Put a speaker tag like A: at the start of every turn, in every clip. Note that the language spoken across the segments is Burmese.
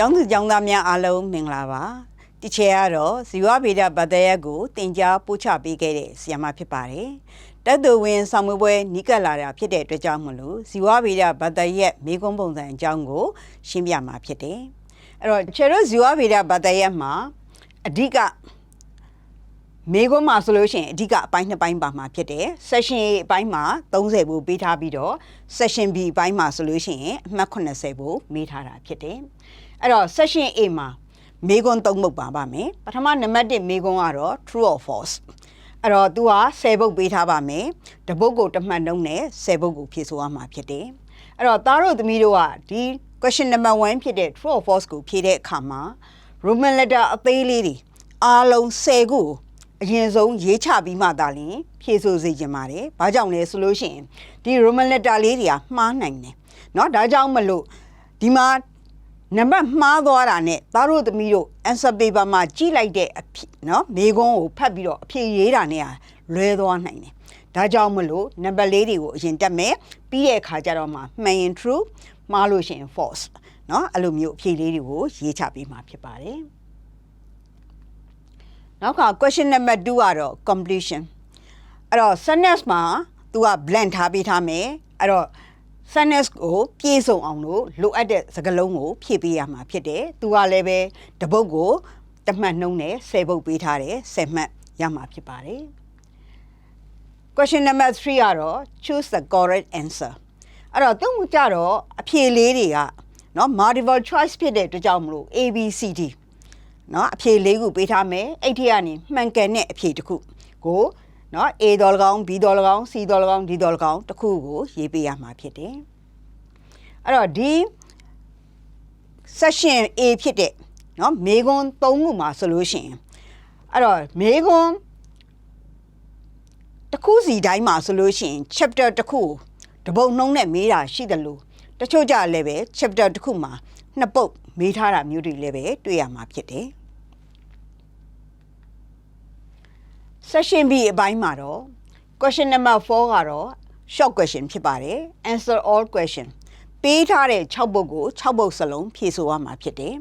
A: ကျောင်းသူကျောင်းသားများအားလုံးမင်္ဂလာပါဒီချေကတော့ဇီဝဗေဒဗတ္တရက်ကိုတင် जा ပို့ချပေးခဲ့တဲ့ဆီယမဖြစ်ပါတယ်တက်သူဝင်ဆောင်မွေးပွဲနီးကပ်လာတာဖြစ်တဲ့အတွက်ကြောင့်မလို့ဇီဝဗေဒဗတ္တရက်မိကုံးပုံစံအကြောင်းကို ရှင်းပြမှာဖြစ်တယ်အဲ့တော့ချေတို့ဇီဝဗေဒဗတ္တရက်မှာအဓိကမေကွန်းမှာဆိုလို့ရှိရင်အဓိကအပိုင်းနှစ်ပိုင်းပါမှာဖြစ်တယ် session A အပိုင်းမှာ30ဘူးပေးထားပြီးတော့ session B အပိုင်းမှာဆိုလို့ရှိရင်အမှတ်80ဘူးမေးထားတာဖြစ်တယ် အဲ့တော့ session A မှာမေကွန်း၃ပုဒ်ပါပါမယ်ပထမနံပါတ်1မေကွန်းကတော့ true or false အဲ့တော့ तू က10ပုဒ်ပေးထားပါမယ်တပုတ်ကိုတစ်မှတ်နှုံးနဲ့10ပုဒ်ကိုဖြည့်ဆိုရမှာဖြစ်တယ်အဲ့တော့သားတို့သမီးတို့ကဒီ question number 1ဖြစ်တဲ့ true or false ကိုဖြည့်တဲ့အခါမှာ Roman letter အသေးလေးတွေအားလုံး10ခုကိုအရင်ဆုံးရေးချပြီးမှသာလျှင်ဖြည့်ဆို့စေချင်ပါတယ်။ဘာကြောင့်လဲဆိုလို့ရှိရင်ဒီ Roman letter လေးတွေကမှားနိုင်တယ်။เนาะဒါကြောင့်မလို့ဒီမှာ နံပါတ်မှားသွားတာနဲ့သားတို့သမီးတို့ answer paper မှာကြည့်လိုက်တဲ့အဖြစ်เนาะမိကုန်းကိုဖတ်ပြီးတော့အဖြေရေးတာနဲ့လွဲသွားနိုင်တယ်။ဒါကြောင့်မလို့နံပါတ်လေးတွေကိုအရင်တက်မယ်ပြီးတဲ့အခါကျတော့မှမှန်ရင် true မှားလို့ရှိရင် false เนาะအဲ့လိုမျိုးအဖြေလေးတွေကိုရေးချပြီးမှဖြစ်ပါတယ်။နောက်က question number 2ကတော့ completion အဲ့တော့ sentence မှာ तू က blend ထားပေးထားမယ်အဲ့တော့ sentence ကိုပြည့်စုံအောင်လို့လိုအပ်တဲ့စကားလုံးကိုဖြည့်ပေးရမှာဖြစ်တယ်။ तू ကလည်းပဲတပုတ်ကိုတစ်မှတ်နှုံးနဲ့10ပုတ်ပေးထားတယ်10မှတ်ရမှာဖြစ်ပါတယ်။ question number 3ကတော့ choose the correct answer အဲ့တော့သူ့ကြတော့အဖြေလေးတွေကเนาะ multiple choice ဖြစ်တဲ့အတွက်ကြောင့်မလို့ A B C D เนาะအဖြေလေးခုပေးထားမယ်အဲ့ဒီကနေမှန်ကန်တဲ့အဖြေတစ်ခုကို နော် A တော်၎င်း B တော်၎င်း C တော်၎င်း D တော်၎င်းတစ်ခုကိုရေးပေးရမှာဖြစ်တယ်အဲ့တော့ဒီ section A ဖြစ်တဲ့နော်မေခွန်း၃ခုမှာဆိုလို့ရှိရင်အဲ့တော့မေခွန်းတစ်ခုစီတိုင်းမှာဆိုလို့ရှိရင် chapter တစ်ခုတပုတ်နှုံးနဲ့မေးတာရှိတယ်လို့တချို့ကြလည်းပဲ chapter တစ်ခုမှာနှစ်ပုတ်မေးထားတာမျိုးတွေလည်းပဲတွေ့ရမှာဖြစ်တယ် session B အပိုင်းမှာတော့ question number 4ကတော့ short question ဖြစ်ပါတယ် answer all question ပေးထားတဲ့6ပုဒ်ကို6ပုဒ်စလုံးဖြည့်ဆိုရမှာဖြစ်တယ်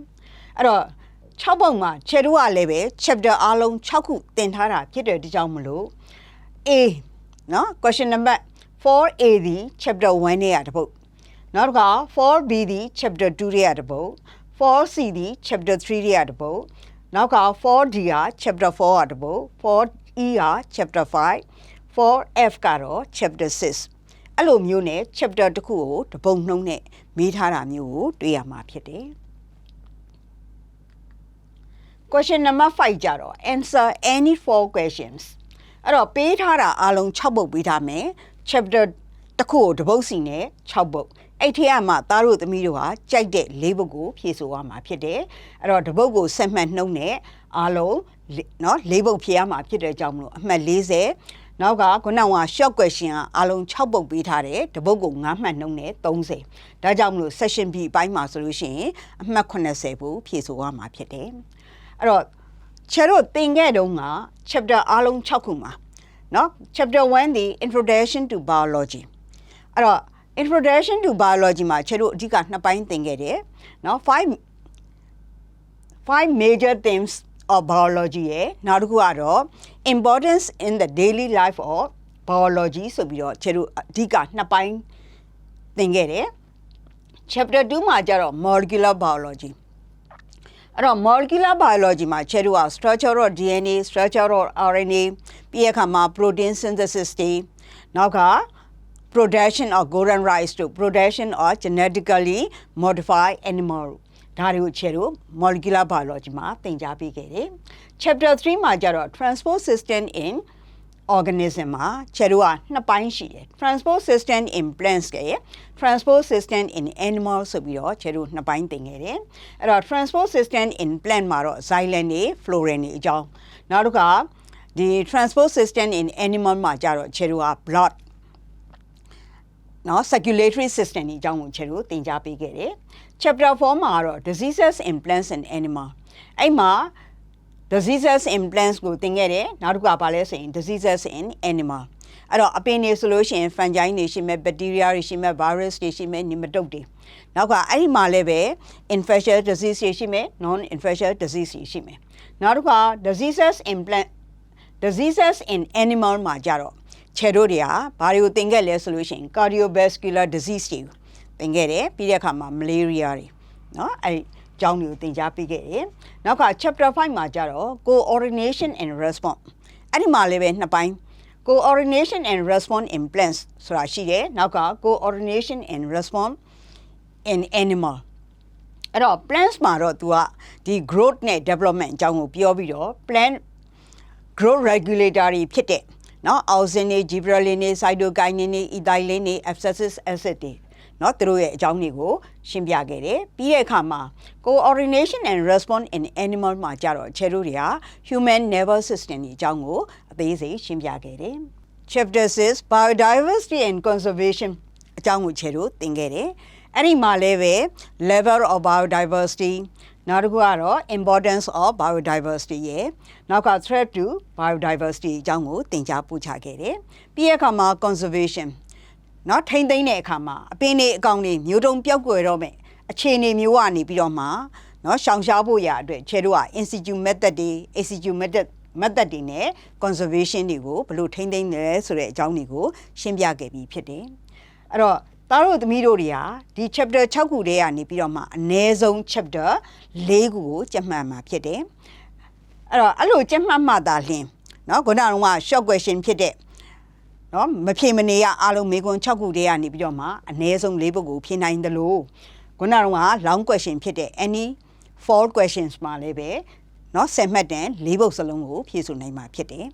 A: အဲ့တော့6ပုဒ်မှာ ချက်တို့ကလည်းပဲ chapter အားလုံး6ခုတင်ထားတာဖြစ်တဲ့ဒီကြောင့်မလို့ A เนาะ question number 4A သည် chapter 1နဲ့ရတပုတ်နောက်တစ်ခါ 4B သည် chapter 2နဲ့ရတပုတ် 4C သည် chapter 3နဲ့ရတပုတ်နောက်က 4D က chapter 4ရတပုတ် 4 E က chapter 5 4F ကတော့ chapter 6အဲ့လိုမျိုးနဲ့ chapter တစ်ခုကိုတပုံနှုံးနဲ့မေးထားတာမျိုးကိုတွေ့ရမှာဖြစ်တယ် question number 5ကြတော့ answer any four questions အဲ့တော့ပေးထားတာအလုံး6ပုတ်ပေးထားမယ် chapter တစ်ခုကိုတပုတ်စီနဲ့6ပုတ်အဲ့ထက်မှသားတို့သမီးတို့ဟာကြိုက်တဲ့၄ပုတ်ကိုဖြည့်ဆိုရမှာဖြစ်တယ်အဲ့တော့တပုတ်ကိုဆက်မှတ်နှုံးနဲ့အလုံး နော်လေးပုတ်ဖြေရမှာဖြစ်တဲ့ကြောင့်မလို့အမှတ်40နောက်ကခုနကရှော့ question ကအားလုံး6ပုတ်ပေးထားတယ်တပုတ်ကို9မှတ်နှုန်းနဲ့30ဒါကြောင့်မလို့ session B အပိုင်းမှာဆိုလို့ရှိရင်အမှတ်80ပုတ်ဖြေဆိုရမှာဖြစ်တယ်အဲ့တော့ချေတို့သင်ခဲ့တုန်းက chapter အားလုံး6ခုမှာနော် chapter 1 the introduction to biology အဲ့တော့ introduction to biology မှာချေတို့အဓိကနှစ်ပိုင်းသင်ခဲ့တယ်နော်5 five major themes of biology ရဲ့နောက်တစ်ခုကတော့ importance in the daily life of biology ဆိုပြီးတော့ချေတို့အဓိကနှစ်ပိုင်းသင်ခဲ့တယ် chapter 2မှာကျတော့ molecular biology အဲ့တော့ molecular biology မှာချဲတို့က structure of DNA structure of RNA ပြီးရခါမှာ protein synthesis တွေနောက်က production of golden rice တို့ production of genetically modified animal ဒါတွေကိုချဲတို့ molecular biology မှာသင်ကြားပေးခဲ့တယ် chapter 3မှာကျတော့ transport system in organism မှာခြေတို့ကနှစ်ပိုင်းရှိတယ် transport system in plants ကရယ် transport system in animal ဆိုပြီးတော့ခြေတို့နှစ်ပိုင်းသင်ခဲ့တယ်အဲ့တော့ transport system in plant မှာတော့ xylem တွေ phloem တွေအကြောင်းနောက်တစ်ခါဒီ transport system in animal မှာကျတော့ခြေတို့က blood နော် circulatory system တွေအကြောင်းကိုခြေတို့သင်ကြားပေးခဲ့တယ် chapter 4မှာတော့ diseases in plants and animal အဲ့မှာ diseases in plants ကိုသင်ခဲ့တယ်နောက်တစ်ခုကဘာလဲဆိုရင် diseases in animal အဲ့တော့အပင်တွေဆိုလို့ရှိရင် fungi တွေရှိမယ် bacteria တွေရှိမယ် virus တွေရှိမယ် nematode တွေနောက်ကအဲ့ဒီမှာလည်းပဲ infectious disease တွေရှိမယ် non infectious disease တွေရှိမယ်နောက်တစ်ခါ diseases in plant diseases in animal မှာကြတော့ ခြေတို့တွေကဘာတွေကိုသင်ခဲ့လဲဆိုလို့ရှိရင် cardiovascular disease တွေသင်ခဲ့တယ်ပြီးတဲ့အခါမှာ malaria တွေเนาะအဲ့ဒီအကြောင်းတွေကိုသင်ကြားပေးခဲ့တယ်နောက်က chapter 5မှာကြတော့ coordination and response အဲ့ဒီမှာလည်းပဲနှစ်ပိုင်း coordination and response in plants ဆိုတာရှိတယ်နောက်က coordination and response in animal အဲ့တော့ plants မှာတော့ तू ကဒီ growth နဲ့ development အကြောင်းကိုပြောပြီးတော့ plant growth regulator တွေဖြစ်တဲ့ နော်အောက်ဆင်နေဂျီဘရလင်နေစိုက်တိုကိုင်နေနေအီတိုင်လင်းနေ abscesses acid တွေနော်သူတို့ရဲ့အကြောင်းတွေကိုရှင်းပြခဲ့တယ်ပြီးတဲ့အခါမှာ coordination and response in animal မှာကြတော့ခြေတို့တွေက human nervous system ကြီးအကြောင်းကိုအသေးစိတ်ရှင်းပြခဲ့တယ် chapter 6 biodiversity and conservation အကြောင်းကိုခြေတို့သင်ခဲ့တယ်အဲ့ဒီမှာလည်းပဲ level of biodiversity နောက်တစ်ခုကတော့ importance of biodiversity ရဲ့နောက်က threat to biodiversity အကြောင်းကိုသင်ကြားပို့ချခဲ့တယ်ပြီးတဲ့အခါမှာ conservation เนาะထိမ့်သိမ့်တဲ့အခါမှာအပင်တွေအကောင်တွေမျိုးတုံပြောက်ွယ်တော့မယ်အခြေအနေမျိုးကနေပြီးတော့မှเนาะရှောင်ရှားဖို့ရအတွက်ခြေတို့က institute method တွေ institute method method တွေနဲ့ conservation တွေကိုဘယ်လိုထိမ့်သိမ့်လဲဆိုတဲ့အကြောင်းတွေကိုရှင်းပြခဲ့ပြီးဖြစ်တယ်အဲ့တော့ သားတို့သမီးတို့တွေဟာဒီ chapter 6ခုတည်းကနေပြီးတော့မှအနည်းဆုံး chapter ၄ခုကိုကြက်မှတ်မှာဖြစ်တယ်အဲ့တော့အဲ့လိုကြက်မှတ်မှသာလျှင်เนาะခုနကတော့ short question ဖြစ်တဲ့ နော်မဖြေမနေရအားလုံးမေကွန်6ခုတည်းကနေပြီးတော့မှအ ਨੇ ဆုံး၄ပုဂ္ဂိုလ်ဖြေနိုင်တယ်လို့ခုနကတော့က long question ဖြစ်တဲ့ any four questions မှာလည်းပဲနော်ဆယ်မှတ်တန်၄ပုဂ္ဂိုလ်စလုံးကိုဖြေဆိုနိုင်မှာဖြစ်တယ်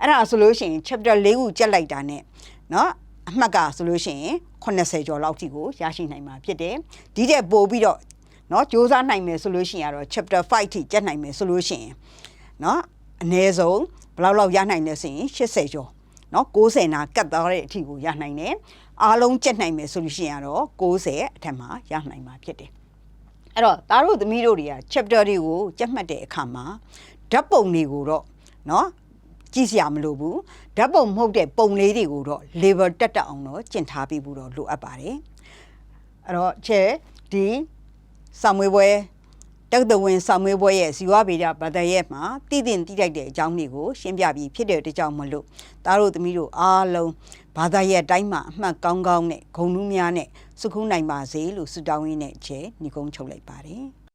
A: အဲ့ဒါဆိုလို့ရှိရင် chapter ၄ခုကြက်လိုက်တာနဲ့နော် အမှတ်ကဆိုလို့ရှိရင်80ကျော်လောက်ထိကိုရရှိနိုင်မှာဖြစ်တယ်ဒီတဲ့ပို့ပြီးတော့နော်စ조사နိုင်မယ်ဆိုလို့ရှိရင်ကတော့ chapter 5ထိကြက်နိုင်မယ်ဆိုလို့ရှိရင်နော်အ ਨੇ ဆုံးဘယ်လောက်လောက်ရနိုင်လဲဆိုရင်80ကျော် နော်60နာကတ်သွားတဲ့အထိကိုရနိုင်တယ်အားလုံးကျက်နိုင်မယ်ဆိုလို့ရှိရင်တော့60အထက်မှာရနိုင်မှာဖြစ်တယ်အဲ့တော့သားတို့သမီးတို့တွေက chapter တွေကိုကြက်မှတ်တဲ့အခါမှာဓာတ်ပုံတွေကိုတော့နော် ကြည့်စရာမလိုဘူးဓာတ်ပုံမဟုတ်တဲ့ပုံလေးတွေကိုတော့ level တက်တက်အောင်တော့ကျင့်ထားပြီးဘူးတော့လိုအပ်ပါတယ်အဲ့တော့ချဲဒီစာမွေးပွဲတက်တဝင်စာမွေးပွဲရဲ့ဇီဝဗေဒဘာသာရဲ့မှာတည်တင်တည်လိုက်တဲ့အကြောင်းတွေကိုရှင်းပြပြီးဖြစ်တဲ့တကြောင်မလို့သားတို့သမီးတို့အားလုံးဘာသာရဲ့အတိုင်းမှာအမှတ်ကောင်းကောင်းနဲ့ဂုဏ်ထူးများနဲ့စုခုနိုင်ပါစေလို့ဆုတောင်းရင်းနဲ့ချဲညီကုန်းချုပ်လိုက်ပါတယ်